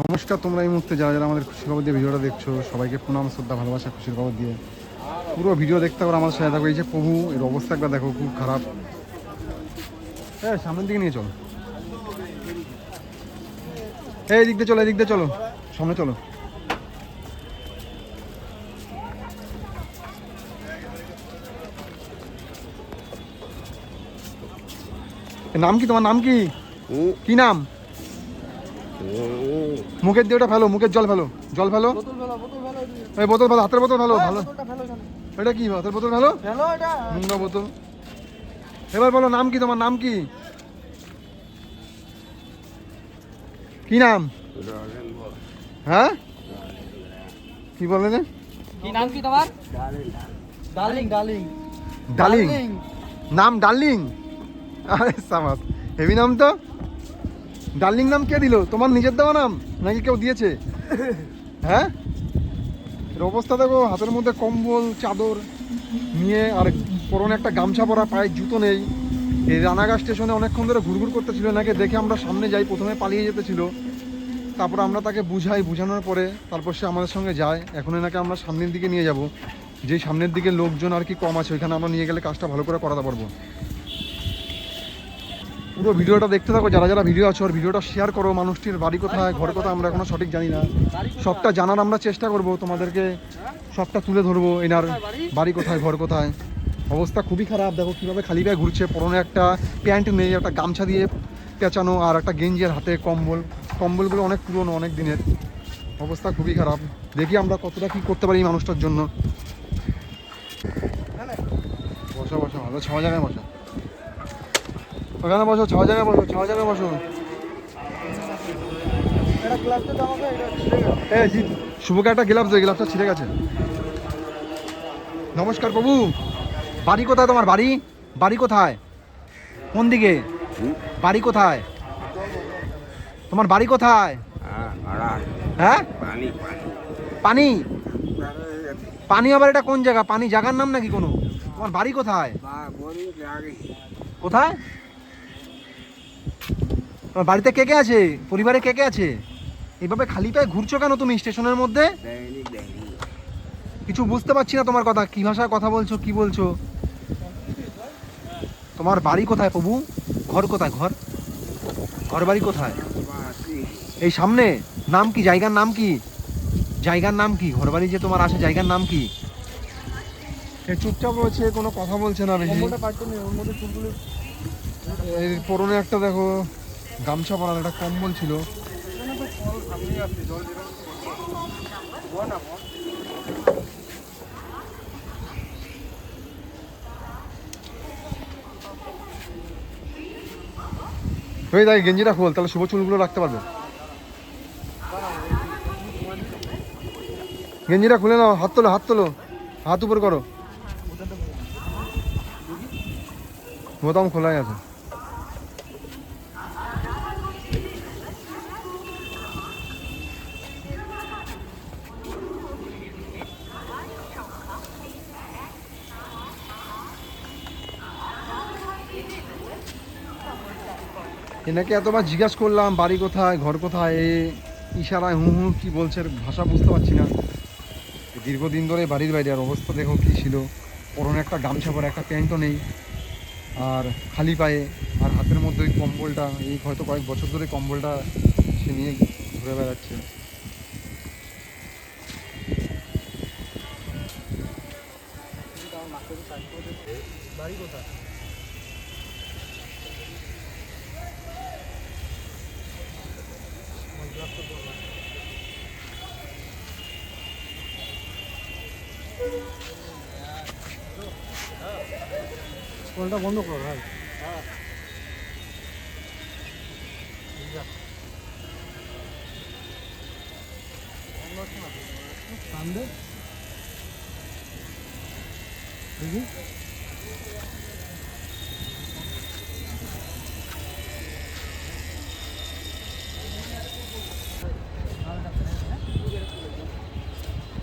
নমস্কার তোমরা এই মুহূর্তে যারা যারা আমাদের খুশির খবর দিয়ে ভিডিওটা দেখছ সবাইকে প্রণাম শ্রদ্ধা ভালোবাসা খুশির খবর দিয়ে। পুরো ভিডিও দেখতে পারো আমার সাথে দেখো এই যে প্রভু এর অবস্থা একবার দেখো খুব খারাপ। হ্যাঁ সামনের দিকে নিয়ে চলো। এই দিক দিয়ে চলো এই দিক দিয়ে চলো। সামনে চলো। নাম কি তোমার? নাম কি? কি নাম? মুখের দিয়ে ওটা ফেলো মুখের জল ফেলো জল ফেলো। এই বোতল ফেলো হাতের বোতল ফেলো ভালো। এটা কি হাতের বোতল ফেলো? মুঙ্গা বোতল। এবার বলো নাম কি তোমার নাম কি? কি নাম? হ্যাঁ? কি বলেন কি নাম কি তোমার? ডার্লিং। ডার্লিং। ডার্লিং। নাম ডার্লিং? আরে সাবাস হেভি নাম তো। ডার্লিং নাম কে দিল? তোমার নিজের দেওয়া নাম? নাকি কেউ দিয়েছে? হ্যাঁ? এর অবস্থা দেখো, হাতের মধ্যে কম্বল, চাদর নিয়ে, আর পরনে একটা গামছা পরা, পায়ে জুতো নেই। এই রানাঘাট স্টেশনে অনেকক্ষণ ধরে ঘুরঘুর করতেছিল এনাকে দেখে আমরা সামনে যাই, প্রথমে পালিয়ে যেতেছিল তারপর আমরা তাকে বুঝাই, বুঝানোর পরে তারপর সে আমাদের সঙ্গে যায়। এখন এনাকে আমরা সামনের দিকে নিয়ে যাব। যেই সামনের দিকে লোকজন আর কি কম আছে, ওইখানে আমরা নিয়ে গেলে কাজটা ভালো করে করাতে পারব। পুরো ভিডিওটা দেখতে থাকো, যারা যারা ভিডিও আছো ভিডিওটা শেয়ার করো, মানুষটির বাড়ি কোথায়, ঘর কোথায়, আমরা এখনও সঠিক জানি না। সবটা জানার আমরা চেষ্টা করব, তোমাদেরকে সবটা তুলে ধরবো, এনার বাড়ি কোথায়, ঘর কোথায়। অবস্থা খুবই খারাপ, দেখো কীভাবে খালি গায়ে ঘুরছে, পরনে একটা প্যান্ট নেই, একটা গামছা দিয়ে পেঁচানো, আর একটা গেঞ্জি আর হাতে কম্বল। কম্বলগুলো অনেক পুরনো, অনেক দিনের। অবস্থা খুবই খারাপ। দেখি আমরা কতটা কী করতে পারি মানুষটার জন্য। বসো বসো ভালো ছ জায়গায় বসো। ওখানে বসো, ছ জায়গায় বসো, ছ জায়গায় বসো। শুভকে একটা গ্লাভস দেয় গ্লাভসটা ছিঁড়ে গেছে। নমস্কার প্রভু। বাড়ি কোথায় তোমার বাড়ি? বাড়ি কোথায়? কোন দিকে? বাড়ি কোথায়? তোমার বাড়ি কোথায়? হ্যাঁ? পানি। পানি আবার এটা কোন জায়গা? পানি জায়গার নাম নাকি কোনো? তোমার বাড়ি কোথায়? কোথায়? তোমার বাড়িতে কে কে আছে? পরিবারে কে কে আছে? এইভাবে খালি পায়ে ঘুরছো কেন তুমি স্টেশনের মধ্যে? কিছু বুঝতে পারছি না তোমার কথা। কি ভাষায় কথা বলছো কি বলছো? তোমার বাড়ি কোথায় প্রভু? ঘর কোথায়? ঘর? ঘর বাড়ি কোথায়? এই সামনে? নাম কি? জায়গার নাম কি? জায়গার নাম কি? ঘর বাড়ি যে তোমার আছে জায়গার নাম কি? চুপচাপ রয়েছে কোনো কথা বলছে না বেশি। এই পরনে একটা দেখো গামছা পরানো একটা কম্বল ছিল। হয়ে দেখ, গেঞ্জিটা খোল, তাহলে শুভ চুলগুলো রাখতে পারবে। গেঞ্জিটা খুলে নাও, হাত তোলো হাত তোলো, হাত উপর করো। বোতাম খোলাই আছে। এনাকে এতবার জিজ্ঞাসা করলাম, বাড়ি কোথায়, ঘর কোথায়? এ ইশারায় হু হু কি বলছে ভাষা বুঝতে পারছি না। দীর্ঘদিন ধরে বাড়ির বাইরে, আর অবস্থা দেখো কী ছিল। পরনে একটা গামছা পরে একটা প্যান্টও নেই। আর খালি পায়ে, আর হাতের মধ্যে ওই কম্বলটা, এই হয়তো কয়েক বছর ধরে কম্বলটা সে নিয়ে ঘুরে বেড়াচ্ছে। বাড়ি কোথায়? কলটা বন্ধ করো, ভাই।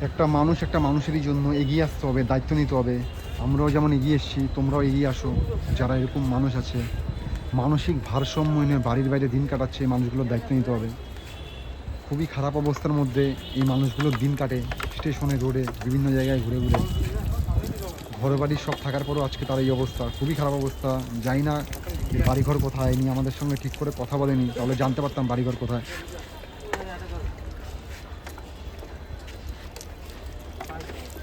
একটা মানুষ একটা মানুষেরই জন্য এগিয়ে আসতে হবে, দায়িত্ব নিতে হবে। আমরাও যেমন এগিয়ে এসেছি, তোমরাও এগিয়ে আসো। যারা এরকম মানুষ আছে, মানসিক ভারসাম্য এনে বাড়ির বাইরে দিন কাটাচ্ছে, এই মানুষগুলোর দায়িত্ব নিতে হবে। খুবই খারাপ অবস্থার মধ্যে এই মানুষগুলো দিন কাটে, স্টেশনে, রোডে, বিভিন্ন জায়গায় ঘুরে ঘুরে। ঘর বাড়ির সব থাকার পরও আজকে তার এই অবস্থা। খুবই খারাপ অবস্থা। জানি না, বাড়িঘর কোথায়? ইনি আমাদের সঙ্গে ঠিক করে কথা বলেনি, তাহলে জানতে পারতাম বাড়িঘর কোথায়।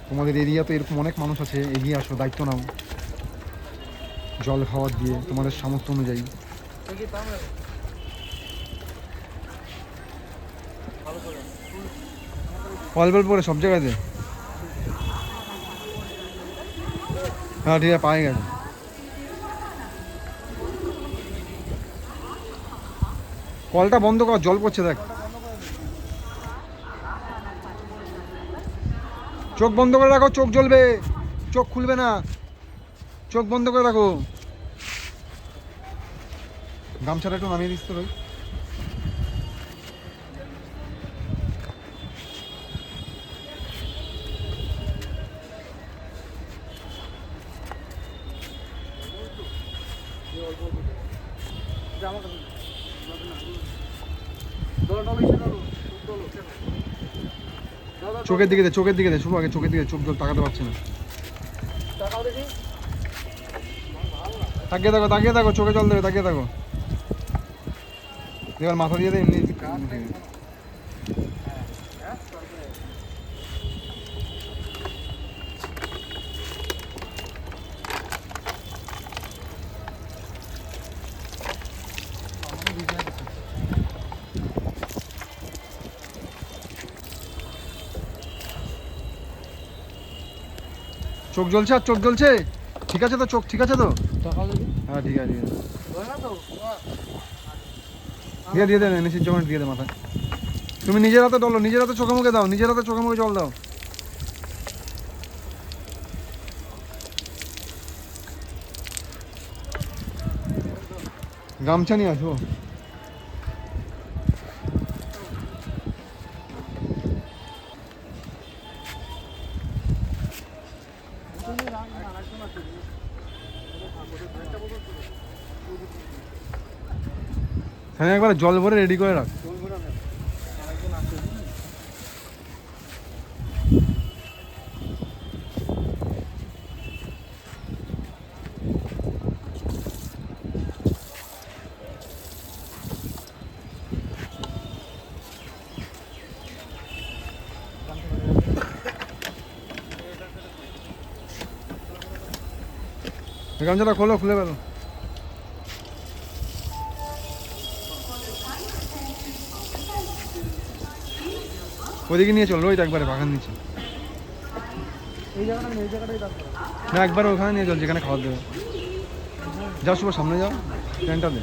তোমাদের এরিয়াতে এরকম অনেক মানুষ আছে, এগিয়ে আসো, দায়িত্ব নাও। জল খাওয়ার দিয়ে তোমাদের সামর্থ্য অনুযায়ী। অল্প অল্প করে সব জায়গাতে? হ্যাঁ ঠিক আছে গেছে। কলটা বন্ধ কর, জল পড়ছে, দেখ। চোখ বন্ধ করে রাখো, চোখ জ্বলবে। চোখ খুলবে না। চোখ বন্ধ করে রাখো। গামছাটা একটু নামিয়ে দিস তো রই চোখের দিকে দে, চোখের দিকে দে, শুভ, আগে চোখের দিকে চোখ জল তাকাতে পারছে না। তাকিয়ে থাকো তাকিয়ে থাকো, চোখে জল দেবে, তাকিয়ে থাকো। এবার মাথা দিয়ে দেয় এমনি চোখ জ্বলছে আর চোখ জ্বলছে? ঠিক আছে তো চোখ ঠিক আছে তো? হ্যাঁ ঠিক আছে ঠিক আছে। দিয়ে দিয়ে দেন এনেছি যখন দিয়ে দে মাথায়। তুমি নিজের হাতে ডলো নিজের হাতে চোখে মুখে দাও নিজের হাতে চোখে মুখে জল দাও। গামছা নিয়ে আসো হ্যাঁ একবার জল ভরে রেডি করে রাখ। গামছাটা খোলো, খুলে ফেলো। ওদিকে নিয়ে চলো, ওই একবারে বাগান নিচে। না, একবার ওখানে নিয়ে চল, যেখানে খাবার দেবে। যাও, শুভ, সামনে যাও ট্রেনটা দে।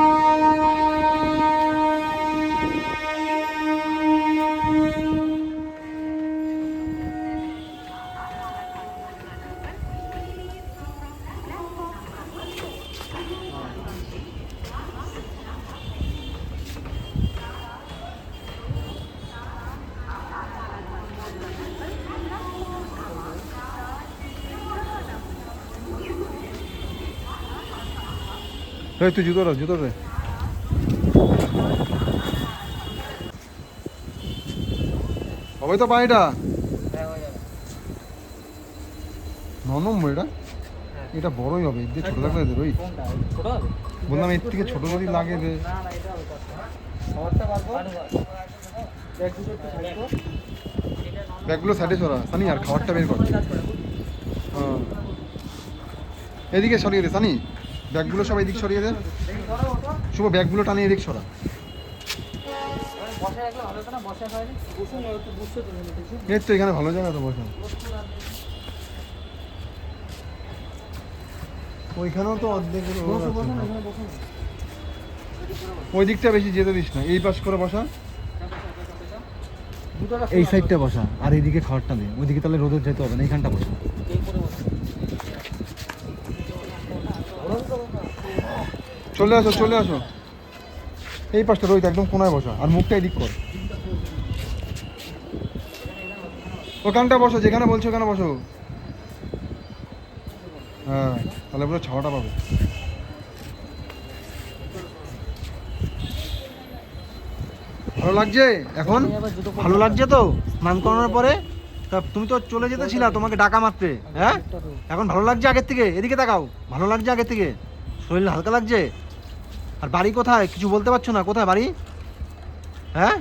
তুই জুতো রে জুতো রে হবে তো পানিটা? নরম এটা? এটা বড়ই হবে, এর ছোট কোনটা ছোট হবে বললাম এর থেকে ছোট যদি লাগে রে ব্যাগগুলো সাইডে সরা, সানি, আর খাবারটা বের কর। হ্যাঁ। এদিকে সরিয়ে দে, সানি। ব্যাগগুলো সব এদিক সরিয়ে দে। দেখি করো ওটা শুভ ব্যাগগুলো টানিয়ে এদিক সরা। এই তো এখানে ভালো জায়গা তো বসে। ওইখানেও তো অর্ধেক ওই দিকটা বেশি যেতে দিস না। এই পাশ করে বসা। এই সাইডটা বসা। আর এইদিকে খাবারটা দে। ওইদিকে তাহলে রোদে যেতে হবে না এইখানটা বসো। চলে আসো চলে আসো। এই পাশটা রোহিত, একদম কোনায় বসা। আর মুখটা এদিক কর। ওখানটা বসো, যেখানে বলছো ওখানে বসো। হ্যাঁ তাহলে পুরো ছাওয়াটা পাবে। ভালো লাগছে? এখন? ভালো লাগছে তো? স্নান করানোর পরে? তা তুমি তো চলে যেতেছিলা তোমাকে ডাকা মারতে হ্যাঁ? এখন ভালো লাগছে আগের থেকে? এদিকে তাকাও। ভালো লাগছে আগের থেকে? শরীর হালকা লাগছে? আর বাড়ি কোথায়? কিছু বলতে পারছ না? কোথায় বাড়ি? হ্যাঁ?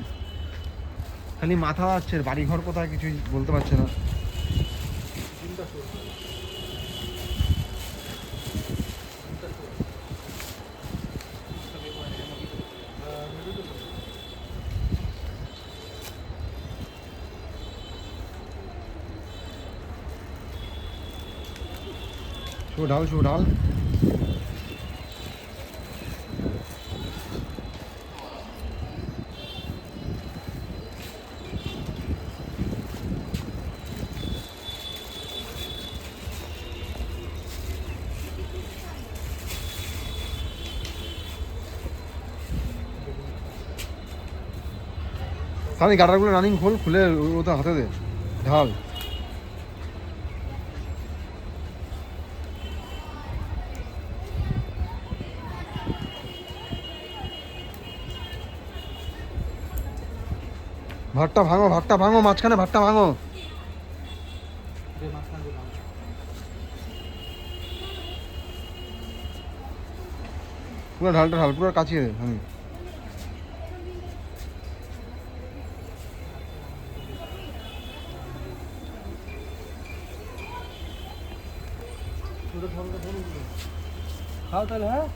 খালি মাথা আছে বাড়ি ঘর কোথায় কিছুই বলতে পারছে না। ঢাল শো ঢাল। সানি গাটারগুলো রানিং খোল খুলে ওটা হাতে দে, ঢাল। ভাতটা ভাঙো ভাতটা ভাঙো, মাঝখানে ভাতটা ভাঙো। পুরো ঢালটা ঢাল, পুরো কাছিয়ে দে আমি খাও তাহলে হ্যাঁ?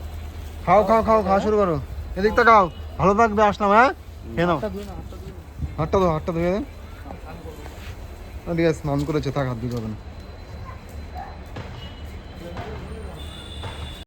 খাও খাও খাও খাওয়া শুরু করো। এদিকটা খাও। ভালো থাকবে আসলাম হ্যাঁ? খেয়ে নাও। হাতটা ধুয়ে ধুয়ে। ধো হাতটা ধুয়ে দেন ঠিক আছে স্নান করেছে থাক হাত ধুতে হবে না।